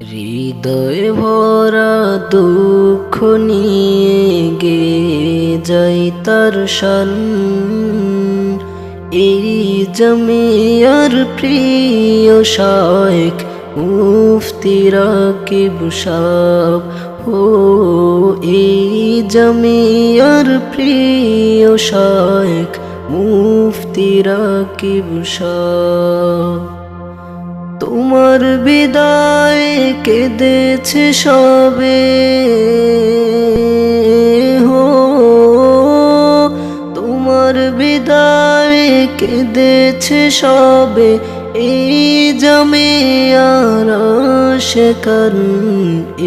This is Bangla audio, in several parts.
হৃদয় ভরা দুঃখ নিয়ে গে যাই তার শান এই জমিয়ার প্রিয় শায়েক মুফতি রাকিব সাব ও এই জমিয়ার প্রিয় শায়েক মুফতি রাকিব সাব তোমার বিদায় কেঁদেছে সবে। হো তোমার বিদায় কেঁদেছে সবে। এই জমে আর সে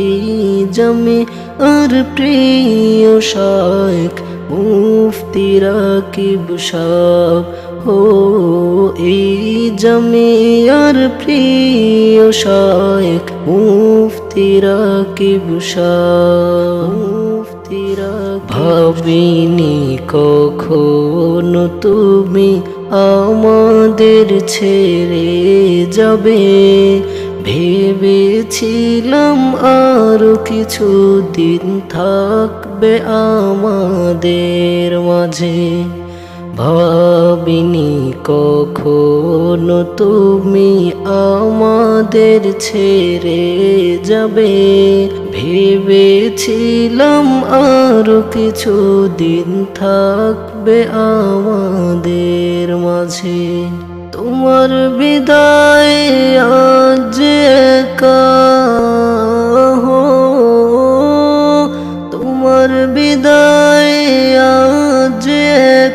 এই জমে আর প্রিয় শায়েক মুফতি রাকিব সাব হো, এই জমে আর প্রিয় শায়েক মুফতি রাকিব মুফতি ভাবিনি কখনো তুমি আমাদের ছেড়ে যাবে, ভেবেছিলাম আরও কিছু দিন থাকবে আমাদের মাঝে। ভাবিনি কখনো তুমি আমাদের ছেড়ে যাবে। ভেবেছিলাম আরও কিছু দিন থাকবে আমাদের মাঝে। তোমার বিদায়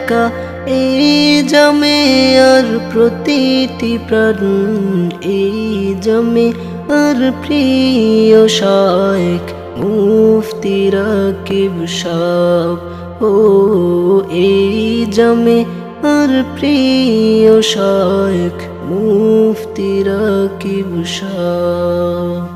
একা, এই জমে আর প্রতিটি প্রাণ, এই জমে আর প্রিয় শায়েক মুফতি রাকিব সাব ও, এই জমে আর প্রিয় শায়েক মুফতি রাকিব সাব